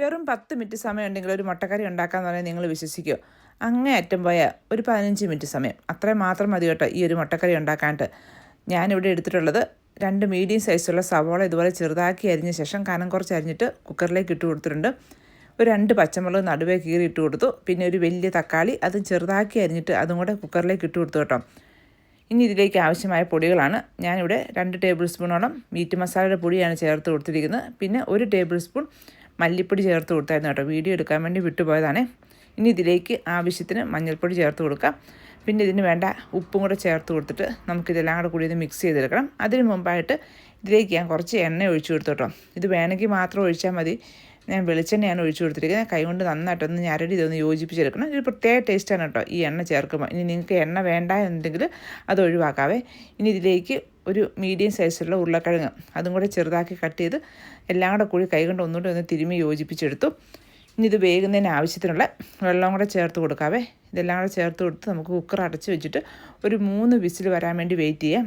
വെറും പത്ത് മിനിറ്റ് സമയം ഉണ്ടെങ്കിൽ ഒരു മുട്ടക്കറി ഉണ്ടാക്കാന്ന് പറഞ്ഞാൽ നിങ്ങൾ വിശ്വസിക്കുമോ അങ്ങേ അറ്റം പോയ ഒരു പതിനഞ്ച് മിനിറ്റ് സമയം. അത്രയും മാത്രം മതി കേട്ടോ ഈ ഒരു മുട്ടക്കറി ഉണ്ടാക്കാനായിട്ട്. ഞാനിവിടെ എടുത്തിട്ടുള്ളത് രണ്ട് മീഡിയം സൈസുള്ള സവോള ഇതുപോലെ ചെറുതാക്കി അരിഞ്ഞ ശേഷം കനം കുറച്ച് അരിഞ്ഞിട്ട് കുക്കറിലേക്ക് ഇട്ട് കൊടുത്തിട്ടുണ്ട്. ഒരു രണ്ട് പച്ചമുളക് നടുവേ കീറി ഇട്ട് കൊടുത്തു. പിന്നെ ഒരു വലിയ തക്കാളി അത് ചെറുതാക്കി അരിഞ്ഞിട്ട് അതും കൂടെ കുക്കറിലേക്ക് ഇട്ട് കൊടുത്തു കേട്ടോ. ഇനി ഇതിലേക്ക് ആവശ്യമായ പൊടികളാണ്. ഞാനിവിടെ രണ്ട് ടേബിൾ സ്പൂണോളം മീറ്റ് മസാലയുടെ പൊടിയാണ് ചേർത്ത് കൊടുത്തിരിക്കുന്നത്. പിന്നെ ഒരു ടേബിൾ സ്പൂൺ മല്ലിപ്പൊടി ചേർത്ത് കൊടുത്തായിരുന്നു കേട്ടോ. വീഡിയോ എടുക്കാൻ വേണ്ടി വിട്ടുപോയതാണ്. ഇനി ഇതിലേക്ക് ആവശ്യത്തിന് മഞ്ഞൾപ്പൊടി ചേർത്ത് കൊടുക്കാം. പിന്നെ ഇതിന് വേണ്ട ഉപ്പും കൂടെ ചേർത്ത് കൊടുത്തിട്ട് നമുക്കിതെല്ലാം കൂടെ കൂടി ഇത് മിക്സ് ചെയ്തെടുക്കണം. അതിന് മുമ്പായിട്ട് ഇതിലേക്ക് ഞാൻ കുറച്ച് എണ്ണ ഒഴിച്ചു കൊടുത്തു ഇത് വേണമെങ്കിൽ മാത്രം ഒഴിച്ചാൽ മതി. ഞാൻ വെളിച്ചെണ്ണയാണ് ഒഴിച്ചു കൊടുത്തിരിക്കുന്നത്. കൈകൊണ്ട് നന്നായിട്ടൊന്ന് ഞരടി ഇതൊന്ന് യോജിപ്പിച്ചെടുക്കണം. ഒരു പ്രത്യേക ടേസ്റ്റാണ് കേട്ടോ ഈ എണ്ണ ചേർക്കുമ്പോൾ. ഇനി നിങ്ങൾക്ക് എണ്ണ വേണ്ട എന്നുണ്ടെങ്കിൽ അത് ഒഴിവാക്കാവേ. ഇനി ഇതിലേക്ക് ഒരു മീഡിയം സൈസിലുള്ള ഉരുളക്കിഴങ്ങ് അതും കൂടെ ചെറുതാക്കി കട്ട് ചെയ്ത് എല്ലാം കൂടെ കൂടി കൈകൊണ്ട് ഒന്നുകൂടി ഒന്ന് തിരുമ്മി യോജിപ്പിച്ചെടുത്തു. ഇനി ഇത് വേകുന്നതിന് ആവശ്യത്തിനുള്ള വെള്ളം കൂടെ ചേർത്ത് കൊടുക്കാവേ. ഇതെല്ലാം കൂടെ ചേർത്ത് കൊടുത്ത് നമുക്ക് കുക്കർ അടച്ച് വെച്ചിട്ട് ഒരു മൂന്ന് വിസിൽ വരാൻ വേണ്ടി വെയിറ്റ് ചെയ്യാം.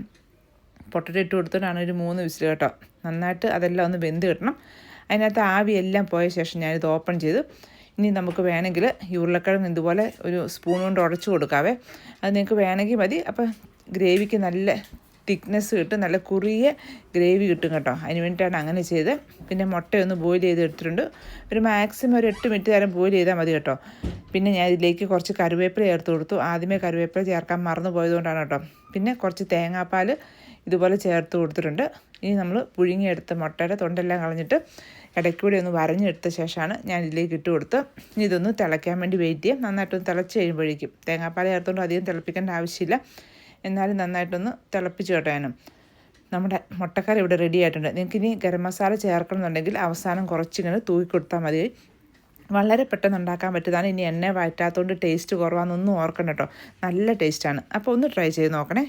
പൊട്ടറ്റോ ഇട്ട് കൊടുത്തിട്ടാണ് ഒരു മൂന്ന് വിസിൽ കേട്ടോ. നന്നായിട്ട് അതെല്ലാം ഒന്ന് വെന്ത് കിട്ടണം. അതിനകത്ത് ആവി എല്ലാം പോയ ശേഷം ഞാനിത് ഓപ്പൺ ചെയ്തു. ഇനി നമുക്ക് വേണമെങ്കിൽ ഉരുളക്കിഴങ്ങ് ഇതുപോലെ ഒരു സ്പൂൺ കൊണ്ട് ഉടച്ചു കൊടുക്കാവേ. അത് നിങ്ങൾക്ക് വേണമെങ്കിൽ മതി. അപ്പോൾ ഗ്രേവിക്ക് നല്ല തിക്നെസ് കിട്ടും. നല്ല കുറിയ ഗ്രേവി കിട്ടും കേട്ടോ. അതിന് വേണ്ടിയിട്ടാണ് അങ്ങനെ ചെയ്ത് പിന്നെ മുട്ടയൊന്ന് ബോയിൽ ചെയ്ത് എടുത്തിട്ടുണ്ട്. ഒരു മാക്സിമം ഒരു എട്ട് മിനിറ്റ് നേരം ബോയിൽ ചെയ്താൽ മതി കേട്ടോ. പിന്നെ ഞാൻ ഇതിലേക്ക് കുറച്ച് കറിവേപ്പില ചേർത്ത് കൊടുത്തു. ആദ്യമേ കറിവേപ്പില ചേർക്കാൻ മറന്നു പോയതുകൊണ്ടാണ് കേട്ടോ. പിന്നെ കുറച്ച് തേങ്ങാപ്പാൽ ഇതുപോലെ ചേർത്ത് കൊടുത്തിട്ടുണ്ട്. ഇനി നമ്മൾ പുഴുങ്ങിയെടുത്ത മുട്ടയുടെ തൊണ്ടെല്ലാം കളഞ്ഞിട്ട് ഇടയ്ക്കൂടി ഒന്ന് വരഞ്ഞെടുത്ത ശേഷമാണ് ഞാൻ ഇതിലേക്ക് ഇട്ട് കൊടുത്ത് ഇനി ഇതൊന്ന് തിളയ്ക്കാൻ വേണ്ടി വെയിറ്റ് ചെയ്യാം. നന്നായിട്ടൊന്ന് തിളച്ച് കഴിയുമ്പോഴേക്കും. തേങ്ങാപ്പാൽ ചേർത്തുകൊണ്ട് അധികം തിളപ്പിക്കേണ്ട ആവശ്യമില്ല. എന്നാലും നന്നായിട്ടൊന്ന് തിളപ്പിച്ച് കേട്ടാനും നമ്മുടെ മുട്ടക്കറി ഇവിടെ റെഡി ആയിട്ടുണ്ട്. നിങ്ങൾക്ക് ഇനി ഗരം മസാല ചേർക്കണമെന്നുണ്ടെങ്കിൽ അവസാനം കുറച്ചിങ്ങനെ തൂക്കി കൊടുത്താൽ മതി. വളരെ പെട്ടെന്ന് ഉണ്ടാക്കാൻ പറ്റുന്നതാണ്. ഇനി എണ്ണ വഴറ്റാത്തതുകൊണ്ട് ടേസ്റ്റ് കുറവാണെന്നൊന്നും ഓർക്കണം കേട്ടോ. നല്ല ടേസ്റ്റാണ് അപ്പോൾ ഒന്ന് ട്രൈ ചെയ്ത് നോക്കണേ.